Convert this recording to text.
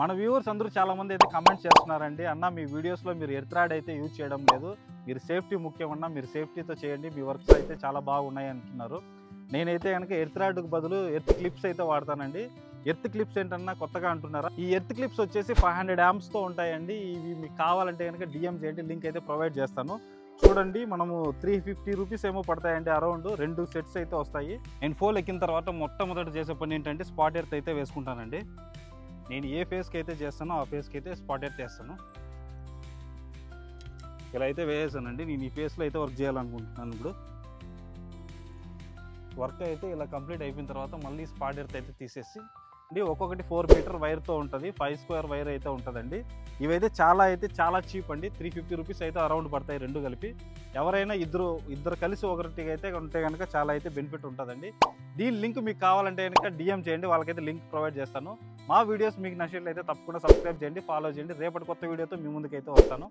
మన వ్యూవర్స్ అందరూ చాలామంది అయితే కమెంట్ చేస్తున్నారండి. అన్న మీ వీడియోస్లో మీరు ఎర్త్రాడ్ అయితే యూజ్ చేయడం లేదు. మీరు సేఫ్టీ ముఖ్యం మీరు సేఫ్టీతో చేయండి. మీ వర్క్స్ అయితే చాలా బాగున్నాయి అంటున్నారు. నేనైతే కనుక ఎర్త్రాడ్కు బదులు ఎర్త్ క్లిప్స్ అయితే వాడతానండి. ఎర్త్ క్లిప్స్ ఏంటన్నా కొత్తగా అంటున్నారా? ఈ ఎర్త్ క్లిప్స్ వచ్చేసి ఫైవ్ హండ్రెడ్తో ఉంటాయండి. ఇవి మీకు కావాలంటే కనుక డిఎం చేయండి. లింక్ అయితే ప్రొవైడ్ చేస్తాను. చూడండి మనము త్రీ ఫిఫ్టీ రూపీస్ ఏమో పడతాయండి అరౌండ్. రెండు సెట్స్ అయితే వస్తాయి. నేను ఫోన్ ఎక్కిన తర్వాత మొట్టమొదటి చేసే పని ఏంటంటే స్పాట్ ఎర్త్ అయితే వేసుకుంటానండి. నేను ఏ ఫేస్కి అయితే చేస్తానో ఆ ఫేస్కి అయితే స్పాట్ ఎర్త్ వేస్తాను ఇలా అయితే వేసానండి నేను ఈ ఫేస్లో అయితే వర్క్ చేయాలనుకుంటున్నాను ఇప్పుడు. వర్క్ అయితే ఇలా కంప్లీట్ అయిపోయిన తర్వాత మళ్ళీ స్పాట్ ఎర్త్ అయితే తీసేసి అండి. ఒక్కొక్కటి ఫోర్ మీటర్ వైర్తో ఉంటుంది. ఫైవ్ స్క్వేర్ వైర్ అయితే ఉంటుందండి. ఇవైతే చాలా అయితే చాలా చీప్ అండి. త్రీ ఫిఫ్టీ రూపీస్ అయితే అరౌండ్ పడతాయి రెండు కలిపి. ఎవరైనా ఇద్దరు ఇద్దరు కలిసి ఒకరికి అయితే ఉంటే కనుక చాలా అయితే బెనిఫిట్ ఉంటుందండి. దీని లింక్ మీకు కావాలంటే కనుక డిఎం చేయండి. వాళ్ళకైతే లింక్ ప్రొవైడ్ చేస్తాను. మా వీడియోస్ మీకు నచ్చినట్లయితే తప్పకుండా సబ్స్క్రైబ్ చేయండి ఫాలో చేయండి. రేపటి కొత్త వీడియోతో మీ ముందుకైతే వస్తాను.